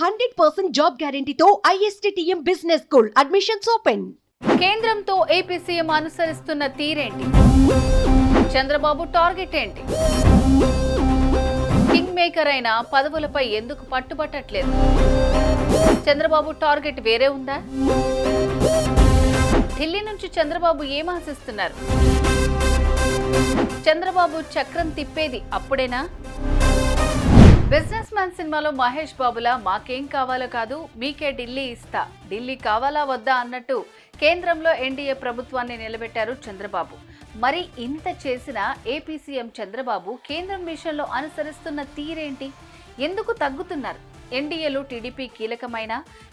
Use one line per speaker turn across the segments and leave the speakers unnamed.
Hundred percent job గ్యారంటీతో ISTM business school admissions open.
కేంద్రంతో AP CM అనుసరిస్తున్న తీరేంటి? Chandrababu target ఏంటి? కింగ్ మేకర్ అయిన పదవులపై ఎందుకు పట్టుబట్టట్లేదు? చంద్రబాబు టార్గెట్ వేరే ఉందా? ఢిల్లీ నుంచి చంద్రబాబు ఏం ఆశిస్తున్నారు? చంద్రబాబు చక్రం తిప్పేది అప్పుడేనా? బిజినెస్ మ్యాన్ సినిమాలో మహేష్ బాబులా మాకేం కావాలో కాదు మీకే ఢిల్లీ ఇస్తా. ఢిల్లీ కావాలా వద్దా అన్నట్టు కేంద్రంలో ఎన్డీఏ ప్రభుత్వాన్ని నిలబెట్టారు చంద్రబాబు. మరి ఇంత చేసిన ఏపీ సీఎం చంద్రబాబు కేంద్రం విషయంలో అనుసరిస్తున్న తీరేంటి? ఎందుకు తగ్గుతున్నారు? ఎన్డీఏలో టీడీపీ కీలకమైన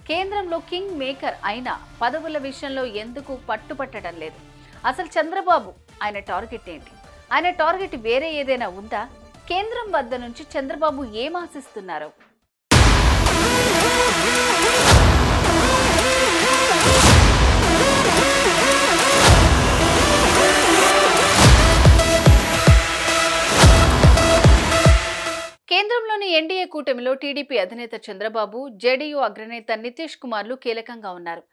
కేంద్రంలో కింగ్ మేకర్ అయినా పదవుల విషయంలో ఎందుకు పట్టుపట్టడం లేదు? అసలు చంద్రబాబు ఆయన టార్గెట్ ఏంటి? ఆయన టార్గెట్ వేరే ఏదైనా ఉందా? కేంద్రం వద్ద నుంచి చంద్రబాబు ఏం ఆశిస్తున్నారు? కేంద్రంలోని ఎన్డీఏ కూటమిలో టీడీపీ అధినేత చంద్రబాబు జేడీయూ అగ్రనేత నితీష్ కుమార్లు కీలకంగా ఉన్నారు.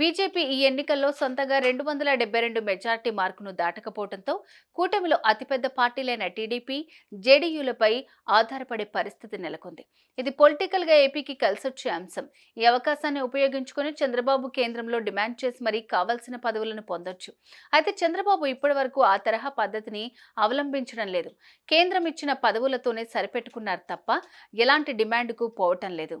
బీజేపీ ఈ ఎన్నికల్లో సొంతగా రెండు వందల డెబ్బై రెండు మెజార్టీ మార్కును దాటకపోవడంతో కూటమిలో అతిపెద్ద పార్టీలైన టీడీపీ జేడీయూలపై ఆధారపడే పరిస్థితి నెలకొంది. ఇది పొలిటికల్గా ఏపీకి కలిసొచ్చే అంశం. ఈ అవకాశాన్ని ఉపయోగించుకొని చంద్రబాబు కేంద్రంలో డిమాండ్ చేసి మరీ కావాల్సిన పదవులను పొందొచ్చు. అయితే చంద్రబాబు ఇప్పటి వరకు ఆ తరహా పద్ధతిని అవలంబించడం లేదు. కేంద్రం ఇచ్చిన పదవులతోనే సరిపెట్టుకున్నారు తప్ప ఎలాంటి డిమాండ్కు పోవటం లేదు.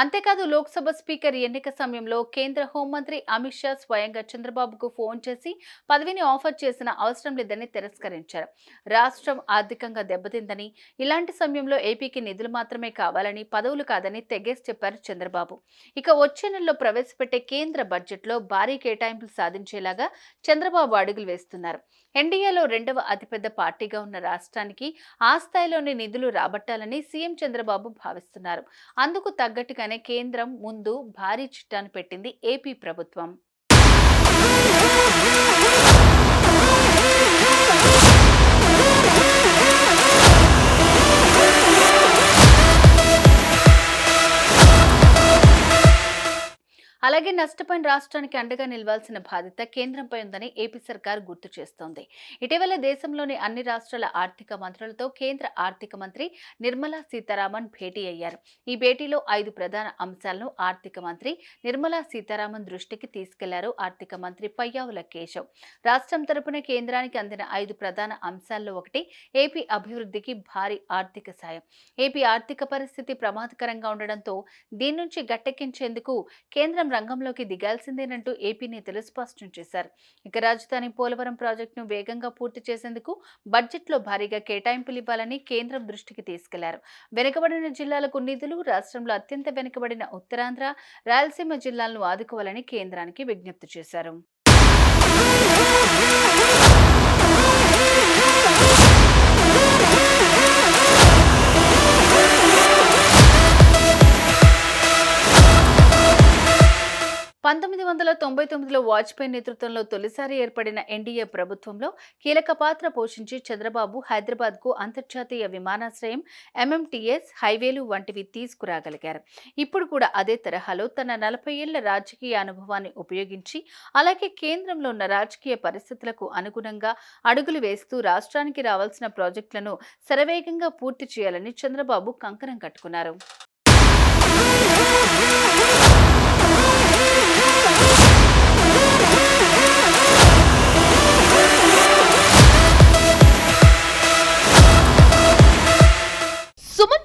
అంతేకాదు లోక్సభ స్పీకర్ ఎన్నిక సమయంలో కేంద్ర హోంమంత్రి అమిత్ షా స్వయంగా చంద్రబాబుకు ఫోన్ చేసి పదవిని ఆఫర్ చేసిన అవసరం లేదని తిరస్కరించారు. రాష్ట్రం ఆర్థికంగా దెబ్బతిందని ఇలాంటి సమయంలో ఏపీకి నిధులు మాత్రమే కావాలని పదవులు కాదని తెగేసి చెప్పారు చంద్రబాబు. ఇక వచ్చే నెలలో ప్రవేశపెట్టే కేంద్ర బడ్జెట్లో భారీ కేటాయింపులు సాధించేలాగా చంద్రబాబు అడుగులు వేస్తున్నారు. ఎన్డీఏలో రెండవ అతిపెద్ద పార్టీగా ఉన్న రాష్ట్రానికి ఆ స్థాయిలోని నిధులు రాబట్టాలని సీఎం చంద్రబాబు భావిస్తున్నారు. అందుకు తగ్గట్టుగా తగ్గట్టుగానే కేంద్రం ముందు భారీ చిట్టాను పెట్టింది ఏపీ ప్రభుత్వం. అలాగే నష్టపోయిన రాష్ట్రానికి అండగా నిలవాల్సిన బాధ్యత కేంద్రంపై ఉందని ఏపీ సర్కార్ గుర్తు చేస్తోంది. ఇటీవల దేశంలోని అన్ని రాష్ట్రాల ఆర్థిక మంత్రులతో కేంద్ర ఆర్థిక మంత్రి నిర్మలా సీతారామన్ భేటీ అయ్యారు. ఈ భేటీలో ఐదు ప్రధాన అంశాలను ఆర్థిక మంత్రి నిర్మలా సీతారామన్ దృష్టికి తీసుకెళ్ళారు ఆర్థిక మంత్రి పయ్యావుల కేశవ్. రాష్ట్రం తరపున కేంద్రానికి అందిన ఐదు ప్రధాన అంశాల్లో ఒకటి ఏపీ అభివృద్ధికి భారీ ఆర్థిక సాయం. ఏపీ ఆర్థిక పరిస్థితి ప్రమాదకరంగా ఉండడంతో దీని నుంచి గట్టెక్కించేందుకు కేంద్రం రంగంలోకి దిగాల్సిందేనంటూ ఏపీ నేతలు స్పష్టం చేశారు. ఇక రాజధాని పోలవరం ప్రాజెక్టును వేగంగా పూర్తి చేసేందుకు బడ్జెట్లో భారీగా కేటాయింపులు ఇవ్వాలని కేంద్రం దృష్టికి తీసుకెళ్ళారు. వెనుకబడిన జిల్లాలకు నిధులు రాష్ట్రంలో అత్యంత వెనుకబడిన ఉత్తరాంధ్ర రాయలసీమ జిల్లాలను ఆదుకోవాలని కేంద్రానికి విజ్ఞప్తి చేశారు. తొంభై తొమ్మిదిలో వాజ్పేయి నేతృత్వంలో తొలిసారి ఏర్పడిన ఎన్డీఏ ప్రభుత్వంలో కీలక పాత్ర పోషించి చంద్రబాబు హైదరాబాద్కు అంతర్జాతీయ విమానాశ్రయం ఎంఎంటీఎస్ హైవేలు వంటివి తీసుకురాగలిగారు. ఇప్పుడు కూడా అదే తరహాలో తన నలభై ఏళ్ళ రాజకీయ అనుభవాన్ని ఉపయోగించి అలాగే కేంద్రంలో ఉన్న రాజకీయ పరిస్థితులకు అనుగుణంగా అడుగులు వేస్తూ రాష్ట్రానికి రావాల్సిన ప్రాజెక్టులను శరవేగంగా పూర్తి చేయాలని చంద్రబాబు కంకణం కట్టుకున్నారు.